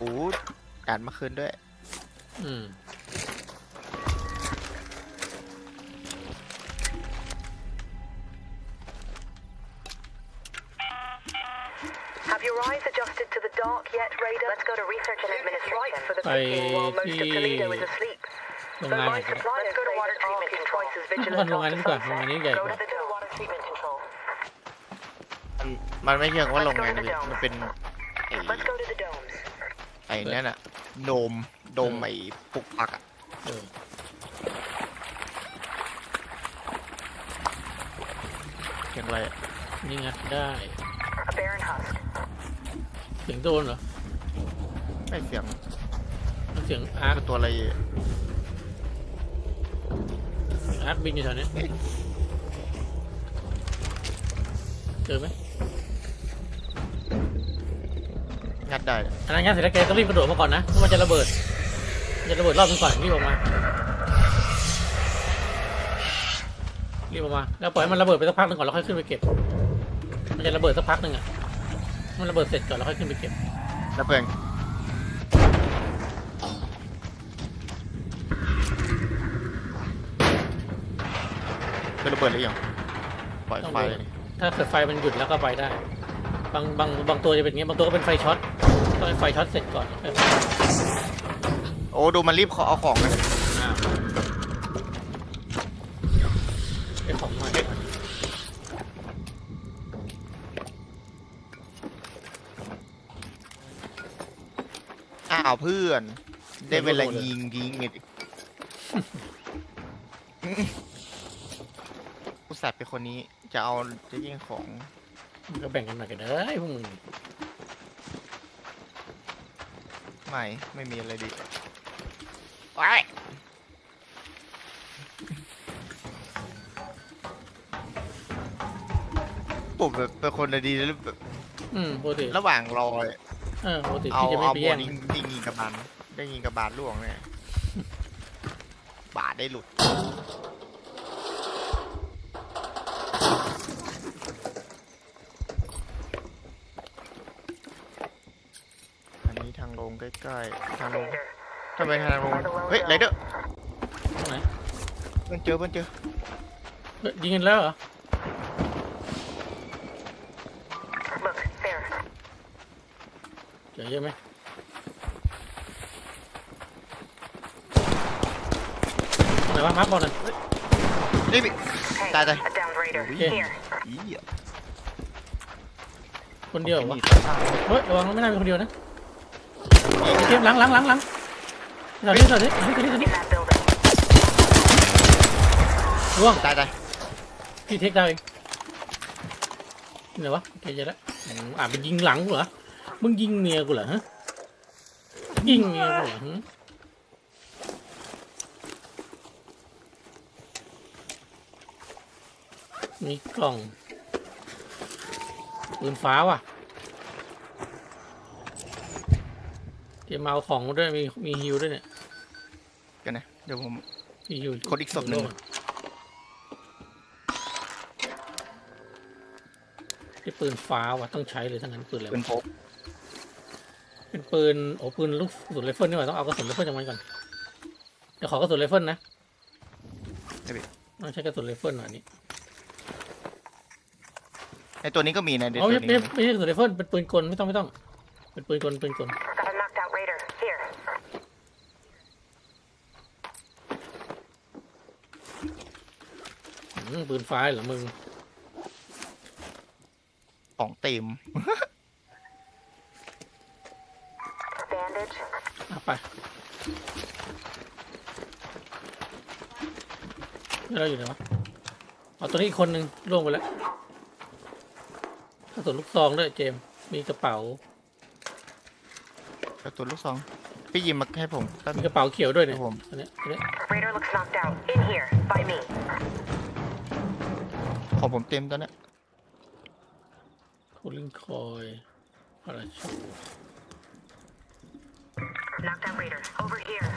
โอ้การมาคืนด้วย อืม Have your eyes adjusted to the dark yet, Raider? Let's go to research and administration. Right for the I picking while most of see. Toledo is asleep. โรง So งาน my แห่ง supply Let's go to water treatment is twice as ก่อน vigilant โรงงาน after นี้ดีกว่าโรงงาน sunset. นี้ใหญ่ Go กว่า to the dome. water treatment control. มันมันไม่เชิงว่าโรงงานนะพี่มันเป็นไอ้ ไอ้นั่นอะโดมโดมไอ้ปุกปักอะเออเชียงอะไรอะนี่ไงได้ A barren husk. เสียงโดนเหรอไม่เสียงมันเสียงอาร์คคือตัวอะไรเสียงอาร์คบินอยู่แถวนี้เจอไหม งัดได้อันนั้นงั้นเสร็จแล้วแกต้องรีบกระโดดมาก่อนนะเพราะมันจะระเบิดมันจะระเบิดรอบนึงก่อนรีบออกมารีบออกมาแล้วปล่อยให้มันระเบิดไปสักพักหนึงก่อนแล้วค่อยขึ้นไปเก็บ มันจะระเบิดสักพักหนึ่งอะมันระเบิดเสร็จก่อนแล้วค่อยขึ้นไปเก็บแล้วเพื่อนเป็นระเบิดหรือยังปล่อยต้องไฟดูถ้าเกิดไฟมันหยุดแล้วก็ไปได้ บางบางบางตัวจะเป็นอย่างเงี้ยบางตัวก็เป็นไฟช็อต ต้องให้ไฟช็อตเสร็จก่อนค่อยไปโอ้ดูมันรีบขอเอาของกันอ้าวไอ้ของใหม่อ้าวเพื่อน ได้เวลายิงยิงไงดิอุตส่าห์เป็นคนนี้จะเอาจะยิงของมันก็แบ่งกันหน่อยกันเอ้ยพวกมึง ไม่ ไม่มีอะไรดีว้ายผมแบบเป็นคนดีแล้วแบบอืมปกติระหว่างรอเออปกติเอาพี่จะไม่เอาไปบอแย่ลงยิงยิงยิงกระบาลได้ยิงกระบาลล่วงเนี่ยบาดได้หลุด อันนี้ทางลง ใกล้ๆทางลง Raider. ทำไมทางลงเฮ้ยไรเดอร์ตรงไหนมันเจอมันเจอเฮ้ยยิงกันแล้วเหรอ Look, there. เจอเยอะไหมตรงไหนวะมาร์คบอลหน่อยนี่พี่ Hey, Tại đây. a downed raider. Yeah. Here. อีอะคนเดียวเหรอวะมีสภาพเฮ้ยระวังไม่น่าเป็นคนเดียวนะ เกมหลังหลังหลังหลังแถวนี้แถวนี้แถวนี้แถวนี้แถว In นี้ that building. ร่วงตายตายพี่เทคดาวเองนี่ไหนวะโอเคเจอแล้วอืมอ่าเป็นยิงหลังกูเหรอมึงยิงเมียกูเหรอฮะยิงเมียกูเหรอฮะมีกล่องปืนฟ้าว่ะ เตรียมเอาของมาด้วยมีมีฮิวด้วยเนี่ยกันนะ เดี๋ยวผม มีฮิวคนอีกศพหนึ่ง ที่ปืนฟ้าว่ะต้องใช้เลยทั้งนั้นปืนอะไรวะเป็นพกเป็นปืนโอ้ปืนลูกกระสุนไรเฟิลนี่หว่าต้องเอากระสุนไรเฟิลจากมันก่อนเดี๋ยวขอกระสุนไรเฟิลนะต้องใช้กระสุนไรเฟิลหน่อยนี่ไอตัวนี้ก็มีนะเดี๋ยวอ๋อตัวไม่นี้ไม่ไม่ใช่กระสุนไรเฟิลเป็นปืนกลไม่ต้องไม่ต้อง เป็นปืนกลปืนกล Got a knocked out raider. Here. อืม ปืนฟ้าเหรอมึง ของเต็ม Bandage. เอาไปนี่เราอยู่ไหนวะเอาตัวนี้อีกคนหนึ่งล่วงไปแล้วกระสุนลูกซองด้วยเจมส์มีกระเป๋าแล้วตัวลูกซอง พี่ยิมมาให้ผมแป๊บมีนึงกระเป๋าเขียวด้วยคเนี่รัยบผมอันเนี้ยอันเนี้ย Raider looks knocked out. In here. By me. ของผมเต็มตอนเนี้ยคูลิ่งคอยอะไรชอบ Knocked out raider. Over here.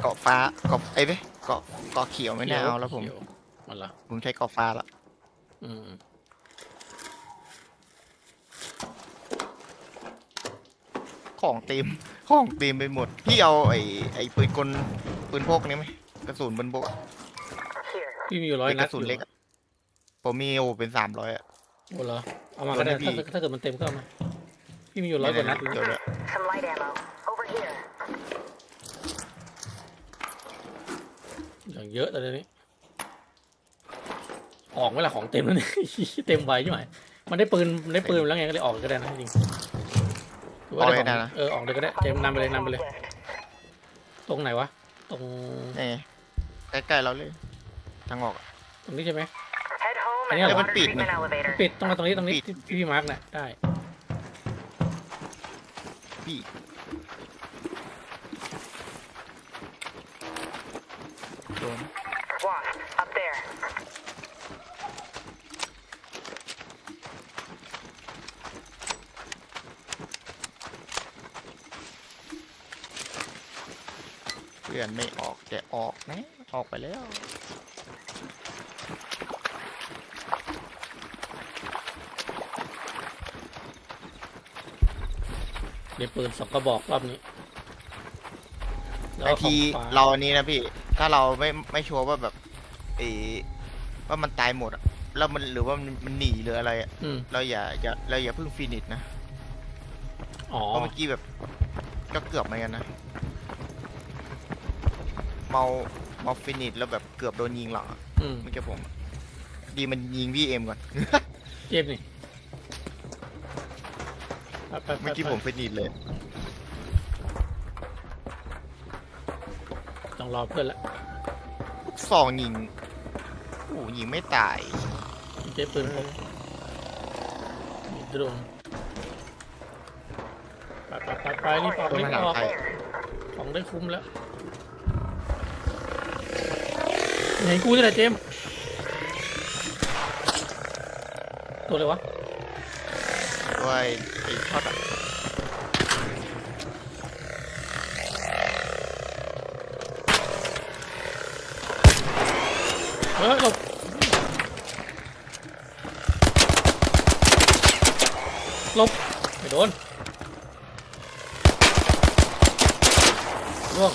เกาะฟ้าเกาะไอ้เว้ยเกาะเกาะเขียวไม่แน่เอาแล้วผมขียมันละผมใช้เกาะฟ้าละ อืม ของเต็มของเต็มไปหมด พี่เอาไอ้ไอ้ปืนกลปืนพกนี้ไหมกระสุนบนบกอะ Here. พี่มีอยู่ร้อยไอ้นักดระสุนอยู่เล็กอะผมมีโอเป็นสามร้อยอะ โอ้เหรอเอามาก็ได้โดนให้พี่ ถ้าถ้าเกิดมันเต็มก็เอามา พี่มีอยู่ร้อยกว่านัดเลยเดี๋ยวเดี๋ยว Some light ammo. Over here. อย่างเยอะแต่เดี๋ยวนี้ออกไหมล่ะของเต็มแล้วเนี่ย เต็มไวใช่ไหมมันได้ปืนมันได้ปืนแล้วไงก็เลยออกก็ได้นะจริง ๆถือว่าได้ของเออออกเลยก็ได้เจมส์นำไปเลยนำไปเลย Lift. ตรงไหนวะ ตรงนี่ไงใกล้ๆเราเลย ทางออกอะ ตรงนี้ใช่ไหม Head home and Ano the yan? water Speed treatment na. elevator. ปิดตรงมาตรงนี้ตรงนี้ปิด ที่พี่มาร์กน่ะได้ พี่โดน Wasp. Up there. เพื่อนไม่ออกแต่ออกนะออกไปแล้วเดี๋ยวปืนสองกระบอกรอบนี้แล้วไอก็ขอทีงฟ้าเราอันนี้นะพี่ ถ้าเราไม่ไม่ชัวร์ว่าแบบไอว่ามันตายหมดอะแล้วมันหรือว่ามันมันหนีหรืออะไรอะอืมเราอย่าอย่าเราอย่าเพิ่งฟินิชนะอ๋อเพราะเมื่อกี้แบบก็เกือบเหมือนกันนะ เมาเมาฟินิชแล้วแบบเกือบโดนยิงหลังอะอืมเมื่อกี้ผมอะดีมันยิงพี่เอ็มก่อน เจ็บนี่ไปไปไปเมื่อกี้ผมฟินิชเลย ต้องรอเพื่อนละสองยิงโอ้ยิงไม่ตาย เจ็บปืนพกมีดรนไปไปไปไปรีบออกรีบออกไปของได้คุ้มแล้ว นกูนี่แหละเจมส์ตัวอะไรวะด้วยไอ้ช็อตอะเฮ้ยหลบหลบไม่โดนร่วง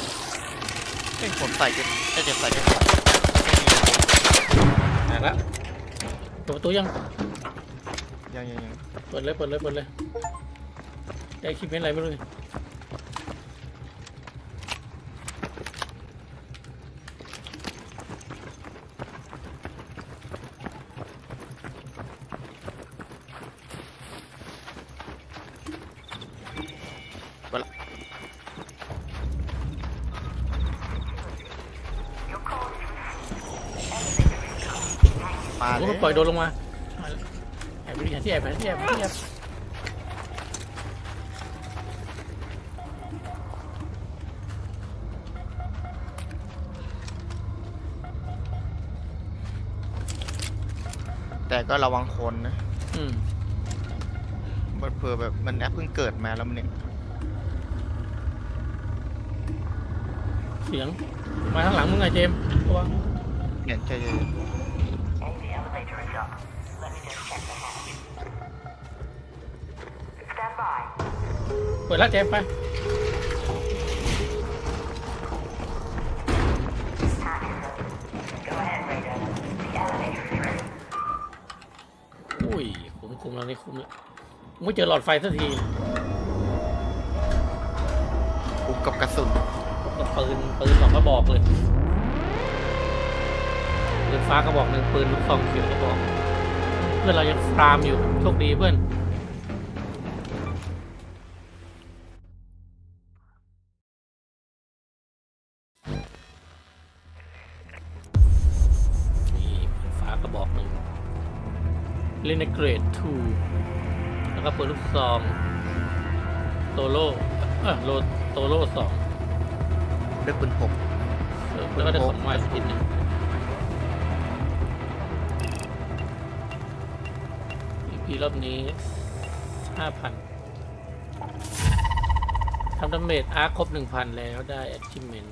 เอ้ยผมใส่กันไอ้เจ็บใส่กัน แตกแล้วเปิดประตูยัง ยังยังยังเปิดเลยเปิดเลยเปิดเลย ได้คลิปเป็นอะไรไม่รู้นี่ มาโอ้เลมันปล่อยโดนลงมาแอบไปดิหาที่แอบหาที่แอบหาที่แอบแต่ก็ระวังคนนะอืมมันเผื่อแบบมันแอปเพิ่งเกิดมาแล้วมันเนี่ยเสียงมาข้างหลังมึงไงเจมส์ระวังเนี่ยใช่ ใช่ Stand by. เปิดแล้วเจมส์ไปอุ้ยคุ้มคุ้มแล้วนี่คุ้มแล้วไม่เจอหลอดไฟสักทีปุ๊บกับกระสุน กับปืนปืนสองกระบอกเลย ปืนฟ้ากระบอกหนึ่งปืนลูกซองเขียวกระบอกเพื่อนเรายังฟาร์มอยู่โชคดีเพื่อนนี่ปืนฟ้ากระบอกหนึ่งเลนเกรด 2 แล้วก็ปืนลูกซองโตโล่เออโลโตโล่สองเลือกปืนหกเออแล้วก็ได้ของมาอีกทีหนึง พีรอบนี้ห้าพันทำดาเมจอาร์ครบหนึ่งพันแล้วได้ achievement